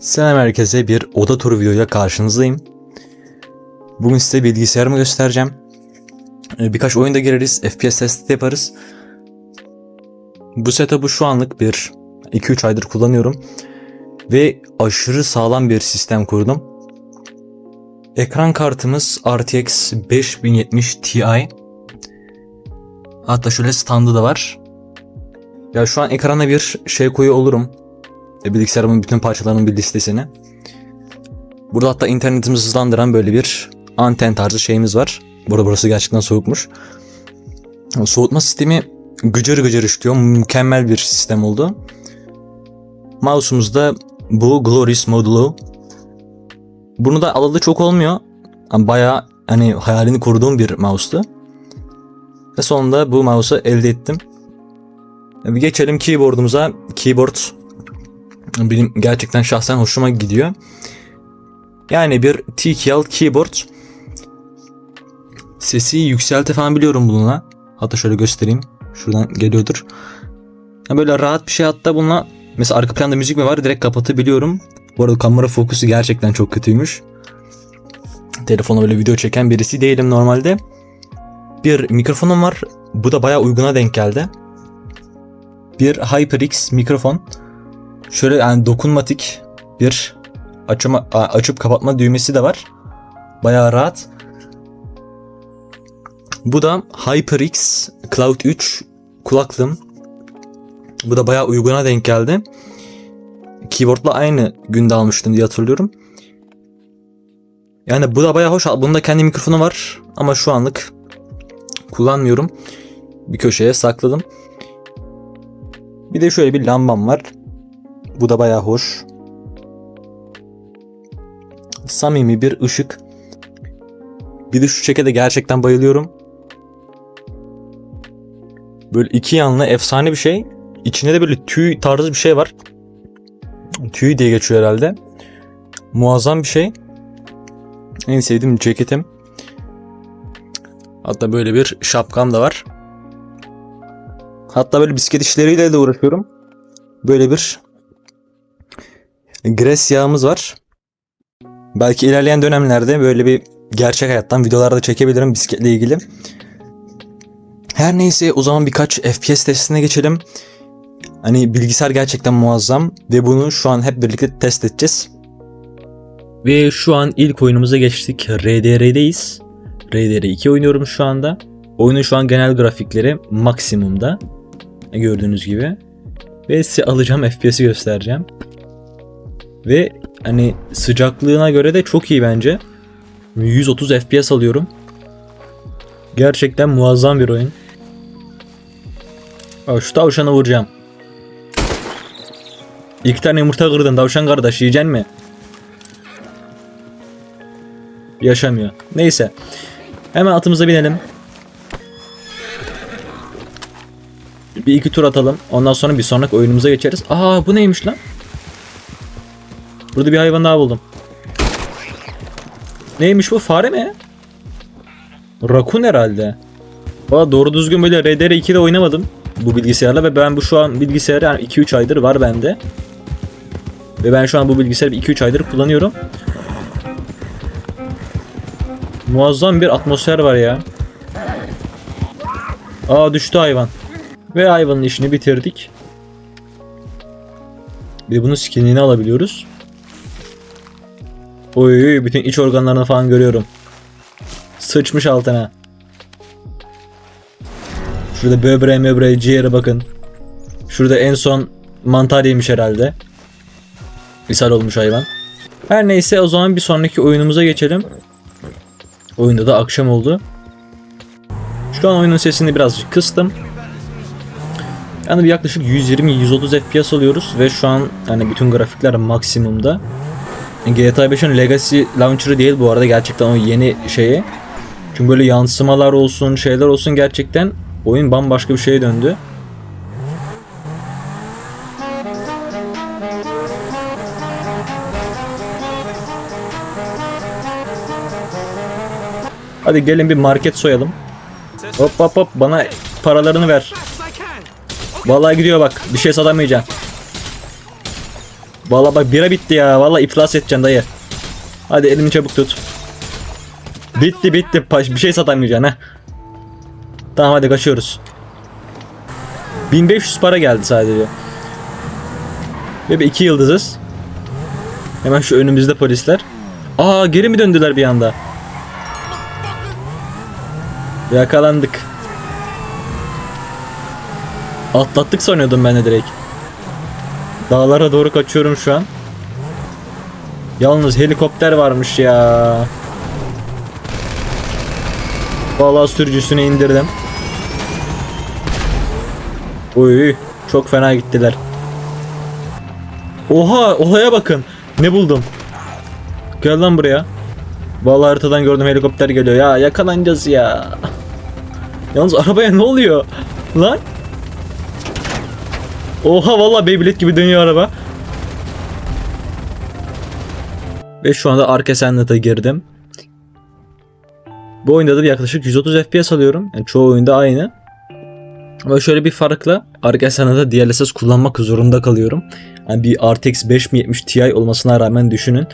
Selam herkese bir oda turu videoyla karşınızdayım. Bugün size bilgisayarımı göstereceğim. Ee, Birkaç oyunda gireriz, FPS testi yaparız. Bu setup'ı şu anlık bir 2-3 aydır kullanıyorum. Ve aşırı sağlam bir sistem kurdum. Ekran kartımız RTX 5070 Ti. Hatta şöyle standı da var. Ya şu an ekrana bir şey koyu olurum. E, bilgisayarımın bütün parçalarının bir listesini. Burada hatta internetimizi hızlandıran böyle bir anten tarzı şeyimiz var. Burada burası gerçekten soğukmuş. Soğutma sistemi gıcır gıcır işliyor. Mükemmel bir sistem oldu. Mouse'umuz da bu Glorious Modulo. Bunu da alalı çok olmuyor. Bayağı hani hayalini kurduğum bir mouse'tu. Ve sonunda bu mouse'u elde ettim. Bir geçelim keyboard'umuza. Keyboard benim gerçekten şahsen hoşuma gidiyor. Yani bir TKL keyboard. Sesi yükselti falan biliyorum bununla. Hatta şöyle göstereyim. Şuradan geliyordur. Ya böyle rahat bir şey hatta bununla mesela arka planda müzik mi var direkt kapatabiliyorum. Bu arada kamera fokusu gerçekten çok kötüymüş. Telefona böyle video çeken birisi değilim normalde. Bir mikrofonum var. Bu da bayağı uyguna denk geldi. Bir HyperX mikrofon. Şöyle yani dokunmatik bir açma, açıp kapatma düğmesi de var. Bayağı rahat. Bu da HyperX Cloud 3 kulaklığım. Bu da bayağı uyguna denk geldi. Keyboard'la aynı günde almıştım diye hatırlıyorum. Yani bu da bayağı hoş. Bunda kendi mikrofonu var ama şu anlık kullanmıyorum. Bir köşeye sakladım. Bir de şöyle bir lambam var. Bu da bayağı hoş. Samimi bir ışık. Bir de şu çeke de gerçekten bayılıyorum. Böyle iki yanlı efsane bir şey. İçinde de böyle tüy tarzı bir şey var. Tüy diye geçiyor herhalde. Muazzam bir şey. En sevdiğim ceketim. Hatta böyle bir şapkam da var. Hatta böyle bisiklet işleriyle de uğraşıyorum. Böyle bir gres yağımız var. Belki ilerleyen dönemlerde böyle bir gerçek hayattan videolarda çekebilirim bisikletle ilgili. Her neyse o zaman birkaç FPS testine geçelim. Hani bilgisayar gerçekten muazzam ve bunu şu an hep birlikte test edeceğiz. Ve şu an ilk oyunumuza geçtik. RDR'deyiz. RDR 2 oynuyorum şu anda. Oyunun şu an genel grafikleri maksimumda. Gördüğünüz gibi. Ve size alacağım FPS'i göstereceğim. Ve hani sıcaklığına göre de çok iyi bence. 130 FPS alıyorum. Gerçekten muazzam bir oyun. Bak şu tavşana vuracağım. İki tane yumurta kırdın tavşan kardeş yiyeceksin mi? Yaşamıyor. Neyse. Hemen atımıza binelim. Bir iki tur atalım. Ondan sonra bir sonraki oyunumuza geçeriz. Aa bu neymiş lan? Burada bir hayvan daha buldum. Neymiş bu? Fare mi? Rakun herhalde. Valla doğru düzgün böyle RDR 2'de oynamadım bu bilgisayarla ve ben bu şu an bilgisayarı yani 2-3 aydır var bende. Ve ben şu an bu bilgisayarı 2-3 aydır kullanıyorum. Muazzam bir atmosfer var ya. Aa düştü hayvan. Ve hayvanın işini bitirdik. Bir de bunun skinini alabiliyoruz. Oy bütün iç organlarını falan görüyorum. Sıçmış altına. Şurada böbreğe möbreğe ciğere bakın. Şurada en son mantar yemiş herhalde. İshal olmuş hayvan. Her neyse o zaman bir sonraki oyunumuza geçelim. Oyunda da akşam oldu. Şu an oyunun sesini birazcık kıstım. Yani yaklaşık 120-130 FPS alıyoruz ve şu an yani bütün grafikler maksimumda. GTA 5'in Legacy Launcher'ı değil bu arada gerçekten o yeni şeye. Çünkü böyle yansımalar olsun, şeyler olsun gerçekten oyun bambaşka bir şeye döndü. Hadi gelin bir market soyalım. Hop hop hop bana paralarını ver. Vallahi gidiyor bak. Bir şey satamayacağım. Valla bak bira bitti ya. Valla iflas edeceksin dayı. Hadi elini çabuk tut. Bitti bitti. Bir şey satamayacaksın ha. Tamam hadi kaçıyoruz. 1500 para geldi sadece. Ve bir iki yıldızız. Hemen şu önümüzde polisler. Aa geri mi döndüler bir anda? Yakalandık. Atlattık sanıyordum ben de direkt. Dağlara doğru kaçıyorum şu an. Yalnız helikopter varmış ya. Vallahi sürücüsünü indirdim. Uy, çok fena gittiler. Oha, olaya bakın. Ne buldum? Gel lan buraya. Vallahi haritadan gördüm helikopter geliyor. Ya yakalanacağız ya. Yalnız arabaya ne oluyor? Lan? Oha vallahi Beyblade gibi dönüyor araba. Ve şu anda arka sennete girdim. Bu oyunda da yaklaşık 130 FPS alıyorum. Yani çoğu oyunda aynı. Ama şöyle bir farkla arka sennete DLSS kullanmak zorunda kalıyorum. Yani bir RTX 5070 Ti olmasına rağmen düşünün.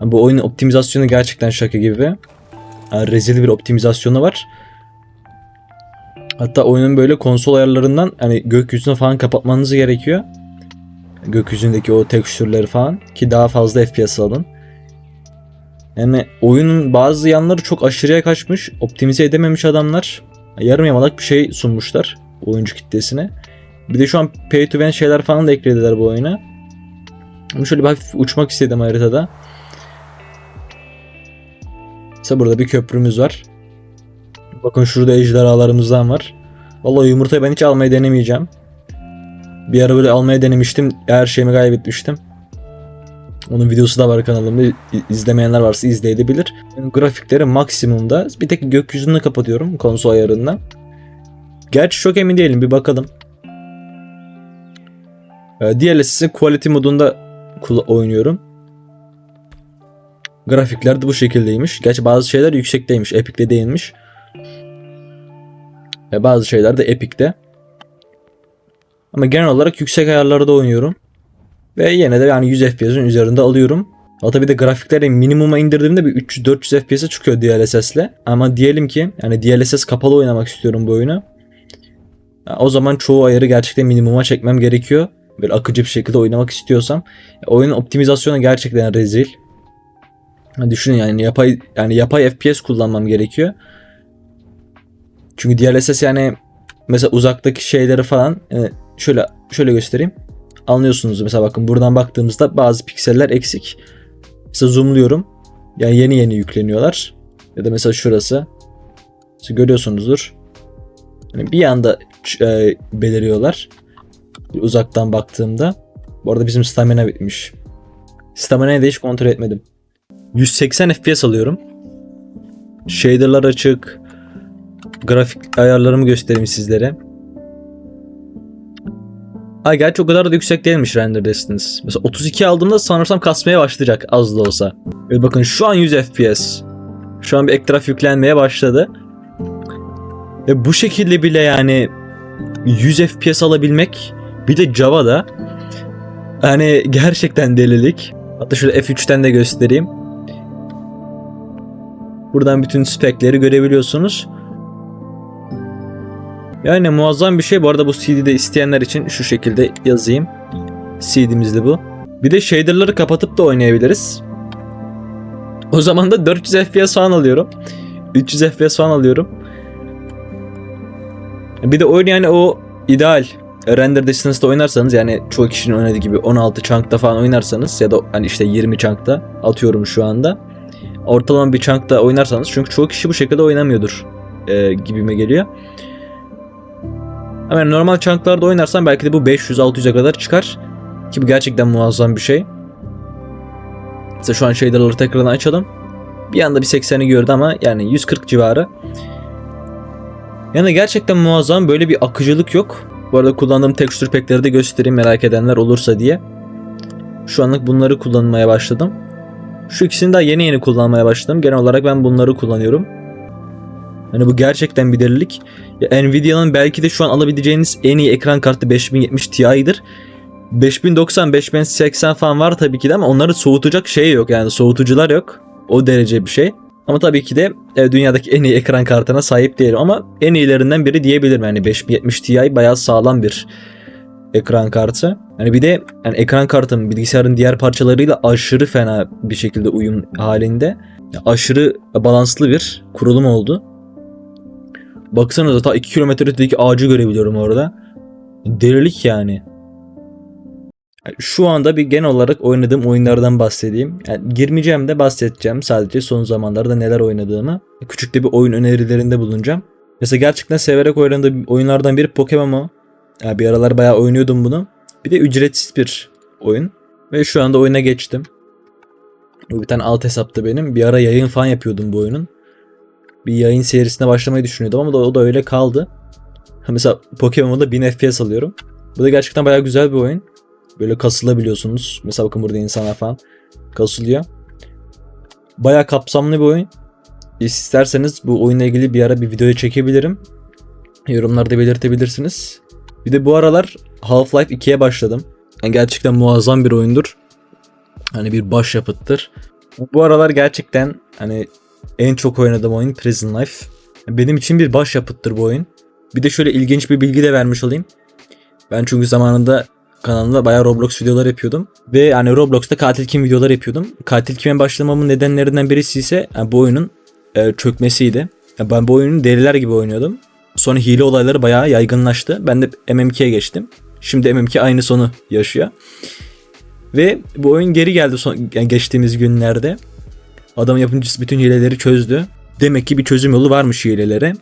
Yani bu oyunun optimizasyonu gerçekten şaka gibi. Yani rezil bir optimizasyonu var. Hatta oyunun böyle konsol ayarlarından hani gökyüzünü falan kapatmanız gerekiyor. Gökyüzündeki o tekstürleri falan ki daha fazla FPS alın. Yani oyunun bazı yanları çok aşırıya kaçmış. Optimize edememiş adamlar. Yarım yamalak bir şey sunmuşlar oyuncu kitlesine. Bir de şu an pay to win şeyler falan da eklediler bu oyuna. Ama şöyle bir hafif uçmak istedim haritada. Mesela burada bir köprümüz var. Bakın şurada ejderhalarımızdan var. Vallahi yumurtayı ben hiç almayı denemeyeceğim. Bir ara böyle almaya denemiştim. Her şeyimi kaybetmiştim. Onun videosu da var kanalımda. İzlemeyenler varsa izleyebilir. Grafikleri maksimumda. Bir tek gökyüzünü kapatıyorum konsol ayarından. Gerçi çok emin değilim. Bir bakalım. Ee, DLSS'in quality modunda oynuyorum. Grafikler de bu şekildeymiş. Gerçi bazı şeyler yüksekteymiş. Epic'te değilmiş. Ve bazı şeyler de Epic'te. Ama genel olarak yüksek ayarlarda oynuyorum. Ve yine de yani 100 FPS'in üzerinde alıyorum. Hatta bir de grafikleri minimuma indirdiğimde bir 300-400 FPS'e çıkıyor DLSS'le. Ama diyelim ki yani DLSS kapalı oynamak istiyorum bu oyunu. O zaman çoğu ayarı gerçekten minimuma çekmem gerekiyor. Böyle akıcı bir şekilde oynamak istiyorsam. Oyunun optimizasyonu gerçekten rezil. Ha Düşünün yani yapay yani yapay FPS kullanmam gerekiyor. Çünkü DLSS yani mesela uzaktaki şeyleri falan yani şöyle şöyle göstereyim. Anlıyorsunuz mesela bakın buradan baktığımızda bazı pikseller eksik. Mesela zoomluyorum. Yani yeni yeni yükleniyorlar. Ya da mesela şurası. Siz görüyorsunuzdur. Yani bir anda e, beliriyorlar. Uzaktan baktığımda. Bu arada bizim stamina bitmiş. Stamina'yı da hiç kontrol etmedim. 180 FPS alıyorum. Shader'lar açık. Grafik ayarlarımı göstereyim sizlere. Ay gerçi o kadar da yüksek değilmiş render distance. Mesela 32 aldığımda sanırsam kasmaya başlayacak az da olsa. Evet bakın şu an 100 FPS. Şu an bir ek taraf yüklenmeye başladı. Ve bu şekilde bile yani 100 FPS alabilmek bir de Java'da yani gerçekten delilik. Hatta şöyle F3'ten de göstereyim. Buradan bütün spekleri görebiliyorsunuz. Yani muazzam bir şey. Bu arada bu CD'de isteyenler için şu şekilde yazayım. CD'miz de bu. Bir de shader'ları kapatıp da oynayabiliriz. O zaman da 400 FPS falan alıyorum. 300 FPS falan alıyorum. Bir de oyun yani o ideal render distance'da oynarsanız yani çoğu kişinin oynadığı gibi 16 chunk'ta falan oynarsanız ya da hani işte 20 chunk'ta atıyorum şu anda. Ortalama bir chunk'ta oynarsanız çünkü çoğu kişi bu şekilde oynamıyordur e, gibime geliyor. Ama yani normal chunk'larda oynarsan belki de bu 500-600'e kadar çıkar. Ki bu gerçekten muazzam bir şey. Mesela şu an shader'ları tekrardan açalım. Bir anda bir 80'i gördü ama yani 140 civarı. Yani gerçekten muazzam böyle bir akıcılık yok. Bu arada kullandığım tekstür pack'leri de göstereyim merak edenler olursa diye. Şu anlık bunları kullanmaya başladım. Şu ikisini daha yeni yeni kullanmaya başladım. Genel olarak ben bunları kullanıyorum. Hani bu gerçekten bir delilik. Nvidia'nın belki de şu an alabileceğiniz en iyi ekran kartı 5070 Ti'dir. 5090, 5080 falan var tabii ki de ama onları soğutacak şey yok yani soğutucular yok. O derece bir şey. Ama tabii ki de e, dünyadaki en iyi ekran kartına sahip değilim ama en iyilerinden biri diyebilirim. Yani 5070 Ti bayağı sağlam bir ekran kartı. Yani bir de yani ekran kartım bilgisayarın diğer parçalarıyla aşırı fena bir şekilde uyum halinde. Ya aşırı balanslı bir kurulum oldu. Baksanıza ta 2 kilometre ötedeki ağacı görebiliyorum orada. Delilik yani. Şu anda bir genel olarak oynadığım oyunlardan bahsedeyim. Yani girmeyeceğim de bahsedeceğim sadece son zamanlarda neler oynadığımı. Küçük de bir oyun önerilerinde bulunacağım. Mesela gerçekten severek oynadığım oyunlardan biri Pokemon. Yani bir aralar bayağı oynuyordum bunu. Bir de ücretsiz bir oyun. Ve şu anda oyuna geçtim. Bu bir tane alt hesapta benim. Bir ara yayın falan yapıyordum bu oyunun. Bir yayın serisine başlamayı düşünüyordum ama da o da öyle kaldı. Mesela Pokemon'da 1000 FPS alıyorum. Bu da gerçekten bayağı güzel bir oyun. Böyle kasılabiliyorsunuz. Mesela bakın burada insanlar falan kasılıyor. Bayağı kapsamlı bir oyun. İsterseniz bu oyunla ilgili bir ara bir videoya çekebilirim. Yorumlarda belirtebilirsiniz. Bir de bu aralar Half-Life 2'ye başladım. Yani gerçekten muazzam bir oyundur. Hani bir başyapıttır. Bu aralar gerçekten hani en çok oynadığım oyun Prison Life. Benim için bir başyapıttır bu oyun. Bir de şöyle ilginç bir bilgi de vermiş olayım. Ben çünkü zamanında kanalımda bayağı Roblox videolar yapıyordum. Ve yani Roblox'ta katil kim videolar yapıyordum. Katil kime başlamamın nedenlerinden birisi ise yani bu oyunun e, çökmesiydi. Yani ben bu oyunu deliler gibi oynuyordum. Sonra hile olayları bayağı yaygınlaştı. Ben de MMK'ye geçtim. Şimdi MMK aynı sonu yaşıyor. Ve bu oyun geri geldi son, yani geçtiğimiz günlerde. Adam yapımcısı bütün hileleri çözdü. Demek ki bir çözüm yolu varmış hilelere.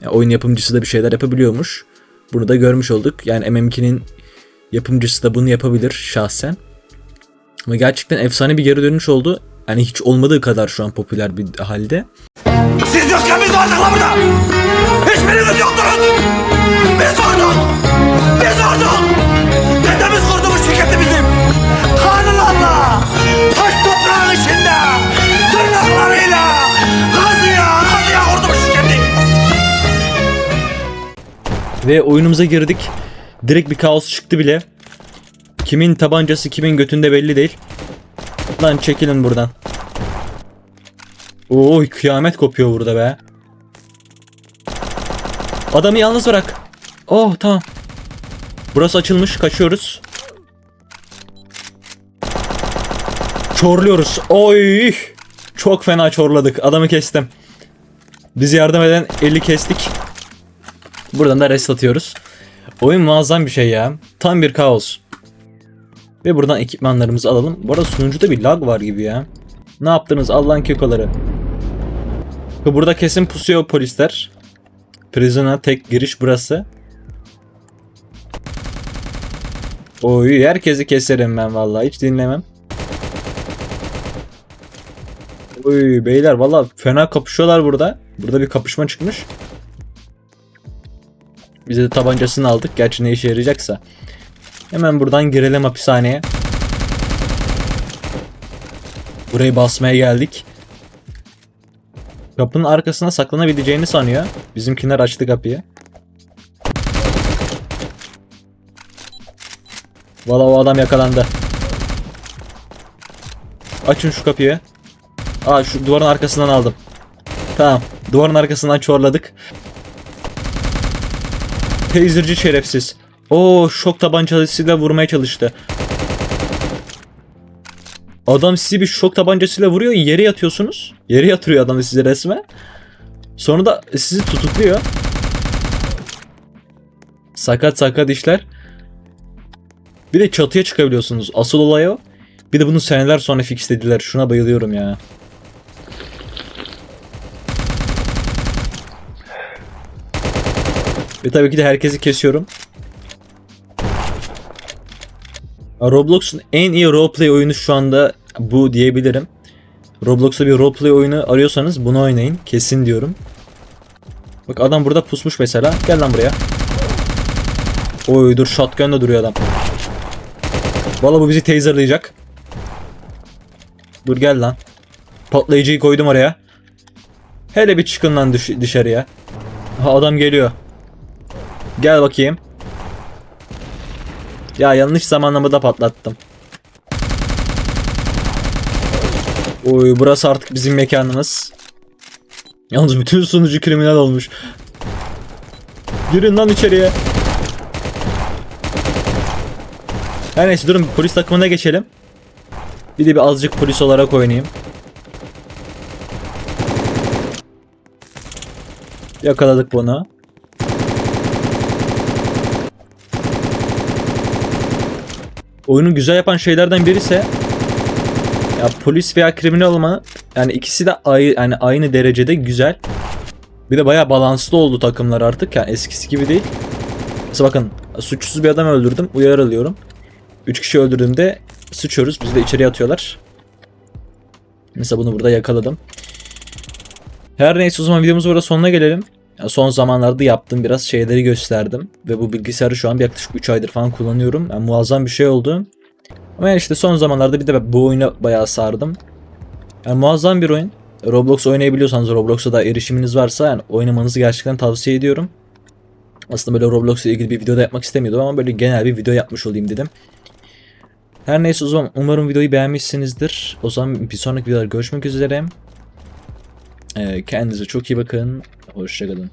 Yani oyun yapımcısı da bir şeyler yapabiliyormuş. Bunu da görmüş olduk. Yani MMK'nin yapımcısı da bunu yapabilir şahsen. Ama gerçekten efsane bir geri dönüş oldu. Yani hiç olmadığı kadar şu an popüler bir halde. Siz yokken biz vardık lan burada. Hiçbiriniz yoktunuz. Biz vurduk. Ve oyunumuza girdik. Direkt bir kaos çıktı bile. Kimin tabancası kimin götünde belli değil. Lan çekilin buradan. Oo kıyamet kopuyor burada be. Adamı yalnız bırak. Oh tamam. Burası açılmış kaçıyoruz. Çorluyoruz. Oy. Çok fena çorladık. Adamı kestim. Bizi yardım eden eli kestik. Buradan da rest atıyoruz. Oyun muazzam bir şey ya. Tam bir kaos. Ve buradan ekipmanlarımızı alalım. Bu arada sunucuda bir lag var gibi ya. Ne yaptınız Allah'ın kekoları? Ve Burada kesin pusuyor polisler. Prison'a tek giriş burası. Oy herkesi keserim ben vallahi hiç dinlemem. Oy beyler vallahi fena kapışıyorlar burada. Burada bir kapışma çıkmış. Biz de tabancasını aldık. Gerçi ne işe yarayacaksa. Hemen buradan girelim hapishaneye. Burayı basmaya geldik. Kapının arkasına saklanabileceğini sanıyor. Bizimkiler açtı kapıyı. Valla o adam yakalandı. Açın şu kapıyı. Aa şu duvarın arkasından aldım. Tamam. Duvarın arkasından çorladık. Taserci şerefsiz. Oo şok tabancasıyla vurmaya çalıştı. Adam sizi bir şok tabancasıyla vuruyor yere yatıyorsunuz. Yere yatırıyor adam sizi resmen. Sonra da sizi tutukluyor. Sakat sakat işler. Bir de çatıya çıkabiliyorsunuz. Asıl olay o. Bir de bunu seneler sonra fixlediler. Şuna bayılıyorum ya. Ve tabii ki de herkesi kesiyorum. Roblox'un en iyi roleplay oyunu şu anda bu diyebilirim. Roblox'ta bir roleplay oyunu arıyorsanız bunu oynayın. Kesin diyorum. Bak adam burada pusmuş mesela. Gel lan buraya. Oy dur shotgun'la duruyor adam. Valla bu bizi taserlayacak. Dur gel lan. Patlayıcıyı koydum oraya. Hele bir çıkın lan dış- dışarıya. Ha adam geliyor. Gel bakayım. Ya yanlış zamanlamada patlattım. Oy burası artık bizim mekanımız. Yalnız bütün sunucu kriminal olmuş. Girin lan içeriye. Her neyse durun polis takımına geçelim. Bir de bir azıcık polis olarak oynayayım. Yakaladık bunu. Oyunu güzel yapan şeylerden biri ise ya polis veya kriminal olma yani ikisi de ay, yani aynı derecede güzel. Bir de bayağı balanslı oldu takımlar artık yani eskisi gibi değil. Mesela bakın suçsuz bir adam öldürdüm uyarı alıyorum. 3 kişi öldürdüğümde sıçıyoruz bizi de içeriye atıyorlar. Mesela bunu burada yakaladım. Her neyse o zaman videomuzun burada sonuna gelelim. Son zamanlarda yaptığım biraz şeyleri gösterdim. Ve bu bilgisayarı şu an yaklaşık 3 aydır falan kullanıyorum. Yani muazzam bir şey oldu. Ama yani işte son zamanlarda bir de bu oyuna bayağı sardım. Yani muazzam bir oyun. Roblox oynayabiliyorsanız Roblox'a da erişiminiz varsa yani oynamanızı gerçekten tavsiye ediyorum. Aslında böyle Roblox ile ilgili bir video da yapmak istemiyordum ama böyle genel bir video yapmış olayım dedim. Her neyse o zaman umarım videoyu beğenmişsinizdir. O zaman bir sonraki videoda görüşmek üzere. Ee, kendinize çok iyi bakın. Hoşçakalın.